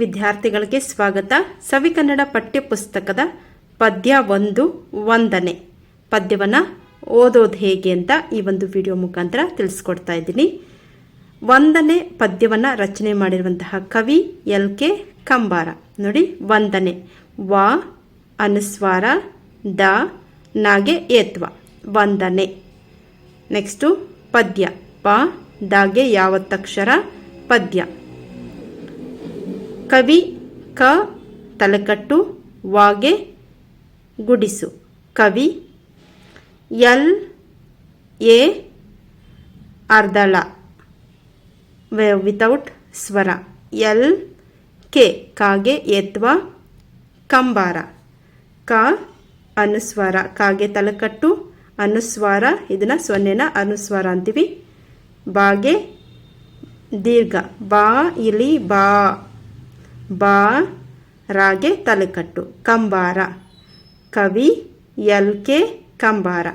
ವಿದ್ಯಾರ್ಥಿಗಳಿಗೆ ಸ್ವಾಗತ. ಸವಿಕನ್ನಡ ಪಠ್ಯಪುಸ್ತಕದ ಪದ್ಯ ಒಂದು, ಒಂದನೇ. ಪದ್ಯವನ್ನು ಓದೋದು ಹೇಗೆ ಅಂತ ಈ ಒಂದು ವಿಡಿಯೋ ಮುಖಾಂತರ ತಿಳಿಸ್ಕೊಡ್ತಾ ಇದ್ದೀನಿ. ಒಂದನೇ ಪದ್ಯವನ್ನು ರಚನೆ ಮಾಡಿರುವಂತಹ ಕವಿ ಎಲ್ ಕೆ ಕಂಬಾರ. ನೋಡಿ ವಂದನೆ ವ, ಅನುಸ್ವಾರ, ದ, ನಾಗೆ ಏತ್ವ. ವಂದನೆ ನೆಕ್ಸ್ಟು ಪದ್ಯ. ಪ, ದಾಗೆ ಯಾವತ್ತಕ್ಷರ ಪದ್ಯ. ಕವಿ ಕ ತಲೆಕಟ್ಟು ವಾಗೆ ಗುಡಿಸು. ಕವಿ ಎಲ್ ಎ ಅರ್ಧಳ ವಿತೌಟ್ ಸ್ವರ. ಎಲ್ ಕೆ ಕಾಗೆ ಎತ್ವ ಕಂಬಾರ. ಕ ಅನುಸ್ವಾರ. ಕಾಗೆ ತಲೆಕಟ್ಟು ಅನುಸ್ವಾರ. ಇದನ್ನು ಸೊನ್ನೆನ ಅನುಸ್ವಾರ ಅಂತೀವಿ. ಬಾಗೆ ದೀರ್ಘ. ಬಾ, ಇಲಿ, ಬಾ. ಬಾ, ರಾಗೆ ತಲೆಕಟ್ಟು, ಕಂಬಾರ. ಕವಿ ಎಲ್ ಕೆ ಕಂಬಾರ.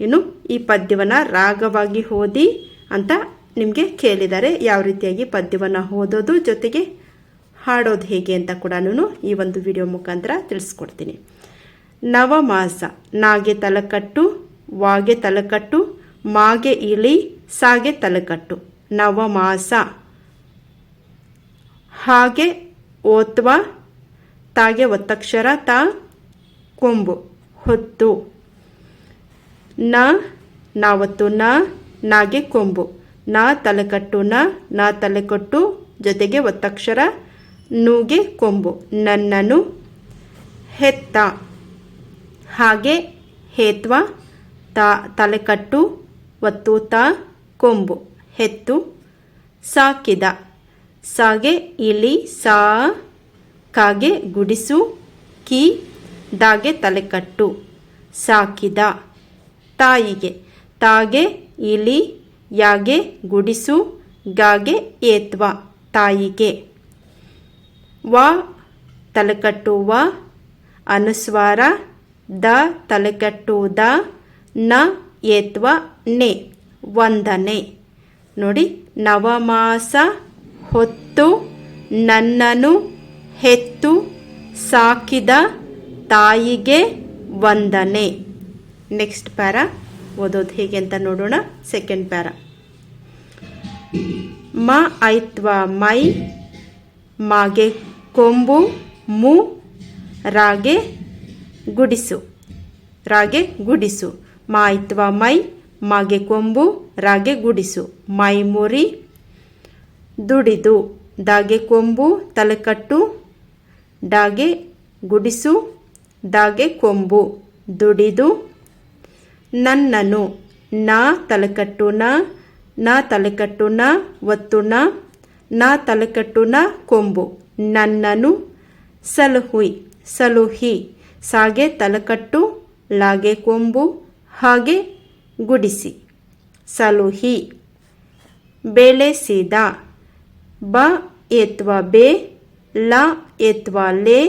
ಇನ್ನು ಈ ಪದ್ಯವನ್ನು ರಾಗವಾಗಿ ಓದಿ ಅಂತ ನಿಮಗೆ ಕೇಳಿದ್ದಾರೆ ಯಾವ ರೀತಿಯಾಗಿ ಪದ್ಯವನ್ನು ಓದೋದು, ಜೊತೆಗೆ ಹಾಡೋದು ಹೇಗೆ ಅಂತ ಕೂಡ ಈ ಒಂದು ವಿಡಿಯೋ ಮುಖಾಂತರ ತಿಳಿಸ್ಕೊಡ್ತೀನಿ. ನವಮಾಸ, ನಾಗೆ ತಲೆಕಟ್ಟು, ವಾಗೆ ತಲೆಕಟ್ಟು, ಮಾಗೆ ಇಳಿ, ಸಾಗೆ ತಲೆಕಟ್ಟು. ನವಮಾಸ, ಹಾಗೆ ಓತ್ವ, ತಾಗೆ ಒತ್ತಕ್ಷರ, ತ ಕೊಂಬು, ಹೊತ್ತು. ನ, ನಾವತ್ತು ನ, ನಾಗೆ ಕೊಂಬು. ನ, ತಲೆಕಟ್ಟು ನ, ನಾ, ತಲೆಕಟ್ಟು, ಜೊತೆಗೆ ಒತ್ತಕ್ಷರ, ನೂಗೆ ಕೊಂಬು. ನನ್ನನು ಹೆತ್ತ. ಹಾಗೆ ಹೇತ್ವ, ತ, ತಲೆಕಟ್ಟು, ಒತ್ತು, ತ, ಕೊಂಬು. ಹೆತ್ತು, ಸಾಕಿದ. ಸಾಗೆ ಇಲಿ ಸಾ, ಕಾಗೆ ಗುಡಿಸು, ಕಿ, ದಾಗೆ ತಲೆಕಟ್ಟು. ಸಾಕಿದ. ತಾಯಿಗೆ. ತಾಗೆ, ಇಲಿ, ಯಾಗೆ ಗುಡಿಸು, ಗಾಗೆ ಏತ್ವ. ತಾಯಿಗೆ. ವ ತಲೆಕಟ್ಟು ವ ಅನುಸ್ವಾರ. ದ ತಲೆಕಟ್ಟು ದ ನ, ಏತ್ವ, ನೆ. ವಂದನೆ. ನೋಡಿ, ನವಮಾಸ. ಹೊತ್ತು ನನ್ನನು ಹೆತ್ತು ಸಾಕಿದ ತಾಯಿಗೆ ವಂದನೆ. Next para. ಓದೋದು ಹೇಗೆ ಅಂತ ನೋಡೋಣ. Second para. ಮ ಐತ್ವ ಮೈ ಮಾಗೆ ಕೊಂಬು ಮು ರಾಗೆ ಗುಡಿಸು. ರಾಗೆ ಗುಡಿಸು. ಮಾಯ್ತ್ವ ಮೈ ಮಾಗೆ ಕೊಂಬು ರಾಗೆ ಗುಡಿಸು. ಮೈ ಮುರಿ ದುಡಿದು, ದಾಗೆ ಕೊಂಬು, ತಲೆಕಟ್ಟು ಡಾಗೆ ಗುಡಿಸು, ದಾಗೆ ಕೊಂಬು, ದುಡಿದು, ನನ್ನನು, ನಾ ತಲೆಕಟ್ಟು ನ ತಲೆಕಟ್ಟು ನ ಒತ್ತು ನಾ ತಲೆಕಟ್ಟು ನ ಕೊಂಬು, ನನ್ನನು, ಸಲುಹುಯ್, ಸಲುಹಿ, ಸಾಗೆ ತಲೆಕಟ್ಟು, ಲಾಗೆ ಕೊಂಬು, ಹಾಗೆ ಗುಡಿಸಿ, ಸಲುಹಿ ಬೆಳೆಸಿದ ಬ ಎತ್ವಾ ಬೆ, ಲ ಎತ್ವಾ ಲೆ,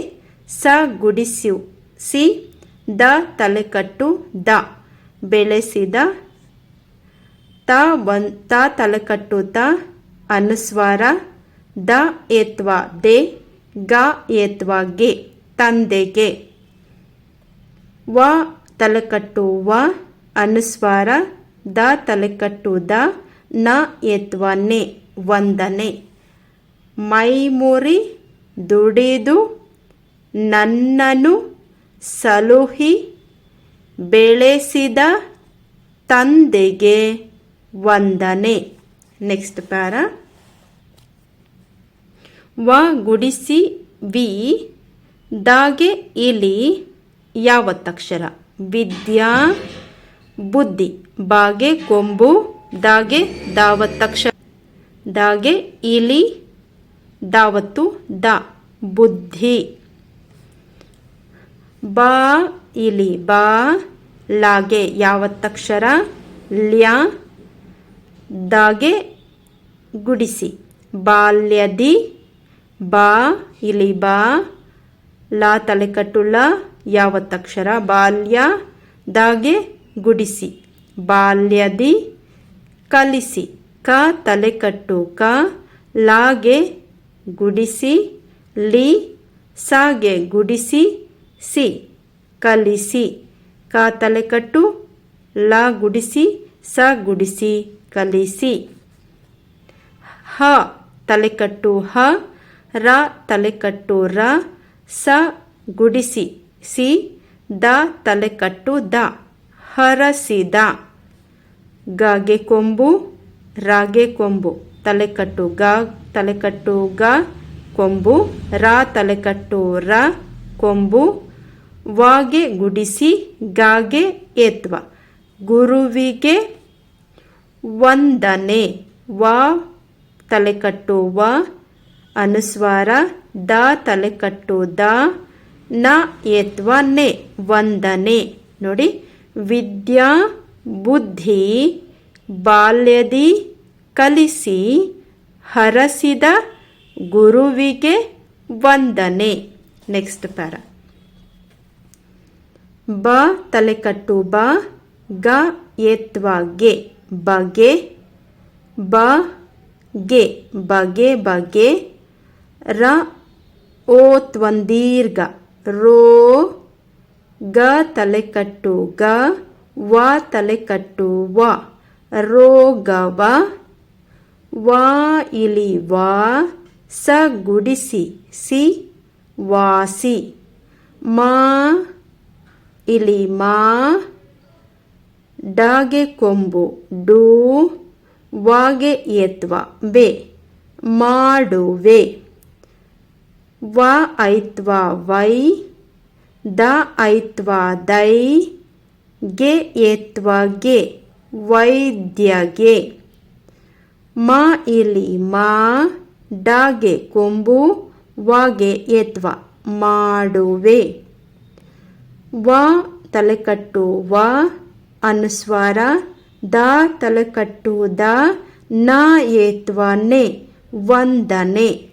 ಸ ಗುಡಿಸು ಸಿ ದ ತಲೆಕಟ್ಟು ದ. ಬೆಳೆಸಿದ ತ ಒನ್, ತ ತಲೆಕಟ್ಟು ತ ಅನುಸ್ವಾರ, ದ ಎತ್ವಾ ದೆ, ಗ ಎತ್ವಾ ಗೆ, ತಂದೆಗೆ. ವ ತಲೆಕಟ್ಟು ವ, ಅನುಸ್ವಾರ, ದ ತಲೆಕಟ್ಟು ದ, ನ ಎತ್ವಾ ನೆ, ವಂದನೆ. ಮೈಮುರಿ ದುಡಿದು ನನ್ನನು ಸಲುಹಿ ಬೆಳೆಸಿದ ತಂದೆಗೆ ವಂದನೆ. ನೆಕ್ಸ್ಟ್ ಪ್ಯಾರ ವ ಗುಡಿಸಿ ವಿ ದಾಗೆ ಇಲಿ ಯಾವತ್ತಕ್ಷರ. ವಿದ್ಯಾ, ಬುದ್ಧಿ, ಬಾಗೆ ಕೊಂಬು, ದಾಗೆ ದಾವತ್ತಕ್ಷರ. ದಾಗೆ ಇಲಿ ದಾವತ್ತು ದ, ಬುದ್ಧಿ. ಬ ಇಲಿ, ಬ ಲಾಗೆ, ಯಾವತ್ತಕ್ಷರ ಲ್ಯ, ದಾಗೆ, ಗುಡಿಸಿ. ಬಾಲ್ಯದಿ, ಬಾ ಇಲಿ, ಬಾ ಲಾ ತಲೆಕಟ್ಟುಳ ಯಾವತ್ತಕ್ಷರ ಬಾಲ್ಯ, ದಾಗೆ, ಗುಡಿಸಿ. ಬಾಲ್ಯದಿ, ಕಲಿಸಿ. ಕ ತಲೆಕಟ್ಟು ಕ ಲಾಗೆ ಗುಡಿಸಿ, ಲಿ, ಸಾಗೆ ಗುಡಿಸಿ, ಸಿ, ಕಲಿಸಿ. ಕ ತಲೆಕಟ್ಟು, ಲ ಗುಡಿಸಿ, ಸ ಗುಡಿಸಿ, ಕಲಿಸಿ. ಹ ತಲೆಕಟ್ಟು ಹ, ರ ತಲೆಕಟ್ಟು ರ, ಸ ಗುಡಿಸಿ, ಸಿ, ದ ತಲೆಕಟ್ಟು ದ. ಹರಸಿದ. ಗಾಗೆ ಕೊಂಬು, ರಾಗೆ ಕೊಂಬು. ತಲೆಕಟ್ಟು ಗ ತಲೆಕಟ್ಟು ಗ ಕೊಂಬು, ರ, ತಲೆಕಟ್ಟು ರ, ಕೊಂಬು, ವಾಗೆ ಗುಡಿಸಿ, ಗಾಗೆ ಏತ್ವ. ಗುರುವಿಗೆ ವಂದನೆ. ವ, ತಲೆಕಟ್ಟು ವ, ಅನುಸ್ವಾರ. ದ, ತಲೆಕಟ್ಟು ದ, ನ, ಏತ್ವ, ನೆ. ವಂದನೆ. ನೋಡಿ, ವಿದ್ಯಾ, ಬುದ್ಧಿ, ಬಾಲ್ಯದಿ ಕಲಿಸಿ ಹರಸಿದ ಗುರುವಿಗೆ ವಂದನೆ. ನೆಕ್ಸ್ಟ್ ಪ್ಯಾರ ಬ ತಲೆಕಟ್ಟು ಬ, ಗ ಎತ್ವಾಗೆ ಗೆ. ಬಗೆ, ಬ ಗೆ. ಬಗೆ ಬಗೆ. ರ ಓತ್ವಂದೀರ್ಘ. ರೋ ಗ ತಲೆಕಟ್ಟು ಗ, ವ ತಲೆಕಟ್ಟು ವ. ರೋಗವ ವಾ ಇಲಿ ವಾ, ಸ ಗುಡಿಸಿ, ಸಿ ವಾಸಿ. ಮಾ ಇಲಿ ಮಾ, ಡಾಗೆ ಕೊಂಬು, ಡು ವಾಗೆ ಎತ್ವ ಬೆ ಮಾಡುವೆ. ವ ಐತ್ವ ವೈ, ದ ಐತ್ವ ದೈ, ಗೆ ಎತ್ವ ಗೆ ವೈದ್ಯಗೆ ಮ ಇಲ್ಲಿ ಮಾ, ಡಾಗೆ ಕೊಂಬು, ವಾಗೆ ಏತ್ವ ಮಾಡುವೆ. ವ ತಲೆಕಟ್ಟು ವ ಅನುಸ್ವಾರ, ದ ತಲೆಕಟ್ಟು ದ ನ ಏತ್ವ ನೆ ವಂದನೆ.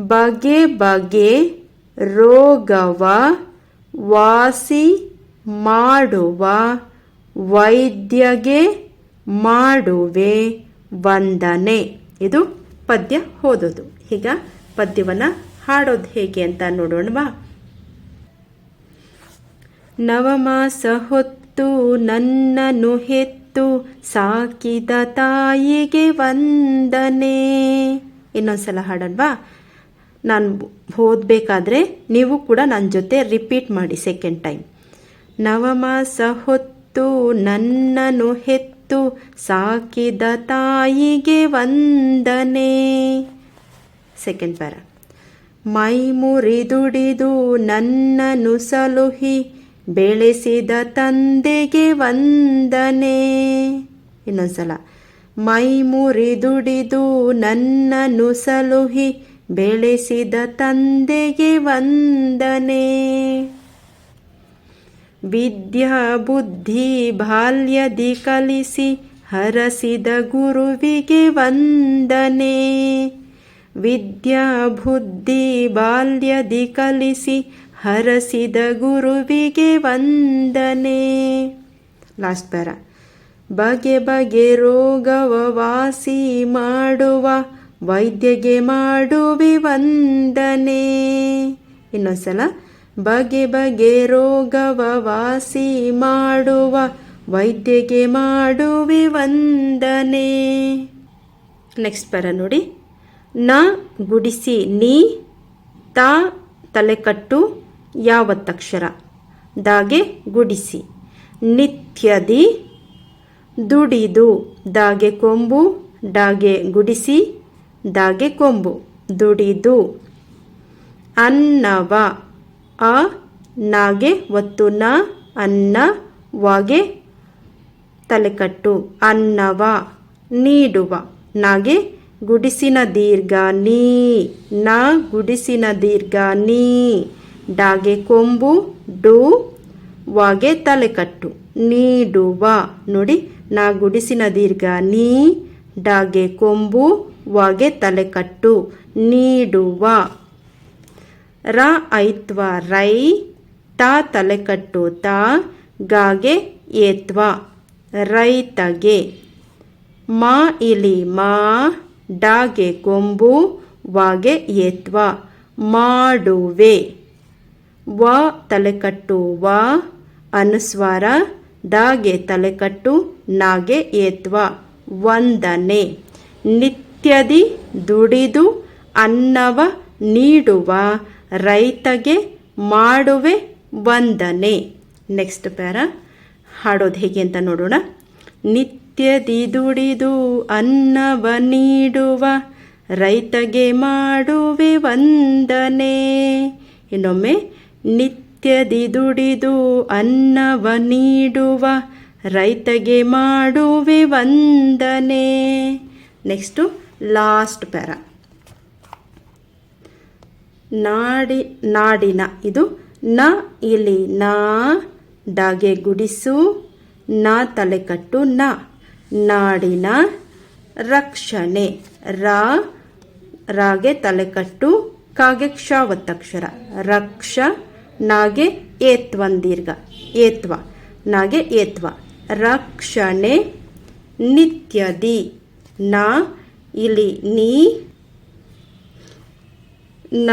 ಬಗೆ ಬಗೆ ರೋಗವ ವಾಸಿ ಮಾಡುವ ವೈದ್ಯಗೆ ಮಾಡುವೆ. ವಂದನೆ. ಇದು ಪದ್ಯ ಓದೋದು. ಈಗ ಪದ್ಯವನ್ನು ಹಾಡೋದು ಹೇಗೆ ಅಂತ ನೋಡೋಣವಾ. ನವಮಾಸ ಹೊತ್ತು ನನ್ನನ್ನು ಹೆತ್ತು ಸಾಕಿದ ತಾಯಿಗೆ ವಂದನೆ. ಇನ್ನೊಂದ್ಸಲ ಹಾಡಲ್ವಾ ನಾನು ಓದ್ಬೇಕಾದ್ರೆ ನೀವು ಕೂಡ ನನ್ನ ಜೊತೆ ರಿಪೀಟ್ ಮಾಡಿ ಸೆಕೆಂಡ್ ಟೈಮ್ ನವಮಾಸ ಹೊತ್ತು ನನ್ನನ್ನು ಹೆತ್ತು ಸಾಕಿದ ತಾಯಿಗೆ ವಂದನೆ. ಸೆಕೆಂಡ್ ಪ್ಯಾರ ಮೈ ಮುರಿದುಡಿದು ನನ್ನನ್ನು ಸಲುಹಿ ಬೆಳೆಸಿದ ತಂದೆಗೆ ವಂದನೆ. ಇನ್ನೊಂದ್ಸಲ. ಮೈ ಮುರಿದುಡಿದು ನನ್ನನ್ನು ಸಲುಹಿ ಬೆಳೆಸಿದ ತಂದೆಗೆ ವಂದನೆ. ವಿದ್ಯಾ ಬುದ್ಧಿ ಬಾಲ್ಯದಿ ಕಲಿಸಿ ಹರಸಿದ ಗುರುವಿಗೆ ವಂದನೆ. ವಿದ್ಯಾ ಬುದ್ಧಿ ಬಾಲ್ಯದಿ ಕಲಿಸಿ ಹರಸಿದ ಗುರುವಿಗೆ ವಂದನೆ. ಲಾಸ್ಟ್ ಬರ ಬಗೆ ಬಗೆ ರೋಗವ ವಾಸಿ ಮಾಡುವ, ವೈದ್ಯಗೆ ಮಾಡುವೆ ವಂದನೆ. ಇನ್ನೊಂದ್ಸಲ. ಬಗೆ ಬಗೆ ರೋಗವ ವಾಸಿ ಮಾಡುವ, ವೈದ್ಯಗೆ ಮಾಡುವೆ ವಂದನೆ. ನೆಕ್ಸ್ಟ್ ಪರ ನೋಡಿ. ನ ಗುಡಿಸಿ ನೀ, ತಾ ತಲೆಕಟ್ಟು ಯಾವತ್ತಕ್ಷರ. ದಾಗೆ ಗುಡಿಸಿ. ನಿತ್ಯದಿ ದುಡಿದು, ದಾಗೆ ಕೊಂಬು ಡಾಗೆ ಗುಡಿಸಿ, ದಾಗೆ ಕೊಂಬು. ದುಡಿದು ಅನ್ನವ ಅ ನಾಗೆ ಒತ್ತು ನ ಅನ್ನ ವಾಗೆ ತಲೆಕಟ್ಟು. ಅನ್ನವ ನೀಡುವ. ನಾಗೆ ಗುಡಿಸಿನ ದೀರ್ಘ ನೀ. ನ ಗುಡಿಸಿನ ದೀರ್ಘ ನೀ. ಡಾಗೆ ಕೊಂಬು, ಡು ವಾಗೆ ತಲೆಕಟ್ಟು. ನೀಡುವ. ನೋಡಿ ನಾ ಗುಡಿಸಿನ ದೀರ್ಘ ನೀ. ಡಾಗೆ ಕೊಂಬು, ವಾಗೆ ತಲೆಕಟ್ಟು. ನೀಡುವ. ರ ಐತ್ವ, ರೈ, ತ ತಲೆಕಟ್ಟು, ತ, ಗಾಗೆ, ಏತ್ವ. ರೈತಗೆ, ಮಾ ಇಲಿ, ಮಾ, ಡಾಗೆ, ಕೊಂಬು, ವಾಗೆ, ಏತ್ವ. ಮಾಡುವೆ. ವ ತಲೆಕಟ್ಟು, ವ. ಅನುಸ್ವಾರ ದಾಗೆ ತಲೆಕಟ್ಟು, ನಾಗೆ, ಏತ್ವ. ವಂದನೆ. ನಿತ್ಯದಿ ದುಡಿದು ಅನ್ನವ ನೀಡುವ ರೈತಗೆ ಮಾಡುವೆ ವಂದನೆ. Next para. ಹಾಡೋದು ಹೇಗೆ ಅಂತ ನೋಡೋಣ. ನಿತ್ಯ ದುಡಿದು ಅನ್ನವ ನೀಡುವ, ರೈತಗೆ ಮಾಡುವೆ ವಂದನೆ. ಇನ್ನೊಮ್ಮೆ, ನಿತ್ಯ ದುಡಿದು ಅನ್ನವ ನೀಡುವ, ರೈತಗೆ ಮಾಡುವೆ ವಂದನೆ. Next last para. ನಾಡಿ, ನಾಡಿನ, ಇದು ನ ಇಲ್ಲಿ ನಾ, ಡಾಗೆ ಗುಡಿಸು, ನ ತಲೆಕಟ್ಟು ನ, ನಾಡಿನ ರಕ್ಷಣೆ, ರಾ, ರಾಗೆ ತಲೆಕಟ್ಟು ಕಾಗೆ ಕ್ಷ ಒತ್ತಕ್ಷರ ರಕ್ಷ, ನಾಗೆ ಏತ್ವಂದೀರ್ಘ ಏತ್ವ, ನಾಗೆ ಏತ್ವ, ರಕ್ಷಣೆ, ನಿತ್ಯದಿ, ನಾ, ಇಲ್ಲಿ ನೀ ನ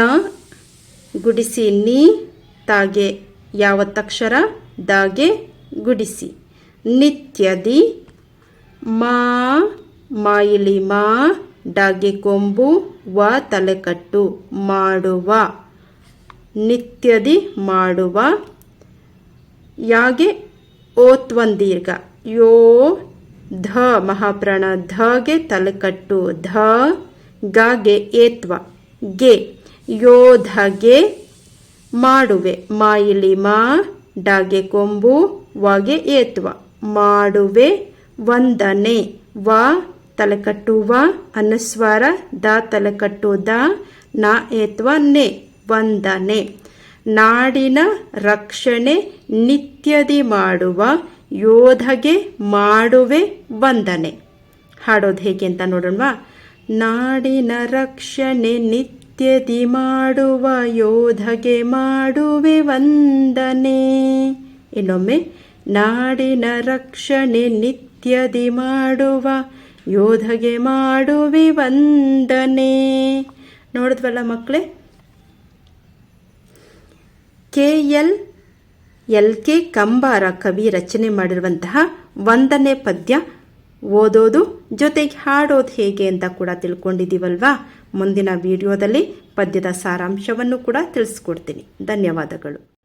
ಗುಡಿಸಿ ನೀ ತಾಗೆ ಯಾವತ್ತಕ್ಷರ ದಾಗೆ ಗುಡಿಸಿ. ನಿತ್ಯದಿ ಮಾ ಮಾಯಿಲಿ ಮಾ ಡಾಗೆ ಕೊಂಬು ವ ತಲೆಕಟ್ಟು ಮಾಡುವ. ನಿತ್ಯದಿ ಮಾಡುವ. ಯಾಗೆ ಓತ್ವಂದೀರ್ಘ. ಯೋ ಧ ಮಹಾಪ್ರಾಣ ಧಗೆ ತಲೆಕಟ್ಟು ಧ ಗಾಗೆ ಏತ್ವ. ಗೆ ಯೋಧಗೆ ಮಾಡುವೆ. ಮಾಯಿಲಿ ಮಾ, ಡಾಗೆ ಕೊಂಬು, ವಾಗೆ ಏತ್ವ. ಮಾಡುವೆ ವಂದನೆ. ವ, ತಲೆಕಟ್ಟು ವ, ಅನುಸ್ವಾರ, ದ, ತಲೆಕಟ್ಟು ದ, ನ ಏತ್ವ ನೆ. ವಂದನೆ. ನಾಡಿನ ರಕ್ಷಣೆ ನಿತ್ಯದಿ ಮಾಡುವ, ಯೋಧಗೆ ಮಾಡುವೆ ವಂದನೆ. ಹಾಡೋದು ಹೇಗೆ ಅಂತ ನೋಡೋಣವಾ? ನಾಡಿನ ರಕ್ಷಣೆ ನಿತ್ಯದಿ ಮಾಡುವ ಯೋಧಗೆ ಮಾಡುವೆ ವಂದನೆ. ಇನ್ನೊಮ್ಮೆ, ನಾಡಿನ ರಕ್ಷಣೆ ನಿತ್ಯದಿ ಮಾಡುವ ಯೋಧಗೆ ಮಾಡುವೆ ವಂದನೆ. ನೋಡಿದ್ವಲ್ಲ ಮಕ್ಕಳೇ? K L L K Kambar ಕವಿ ರಚನೆ ಮಾಡಿರುವಂತಹ ವಂದನೆ ಪದ್ಯ ಓದೋದು ಜೊತೆಗೆ ಹಾಡೋದು ಹೇಗೆ ಅಂತ ಕೂಡ ತಿಳ್ಕೊಂಡಿದ್ದೀವಲ್ವಾ? ಮುಂದಿನ ವಿಡಿಯೋದಲ್ಲಿ ಪದ್ಯದ ಸಾರಾಂಶವನ್ನು ಕೂಡ ತಿಳಿಸ್ಕೊಡ್ತೀನಿ. ಧನ್ಯವಾದಗಳು.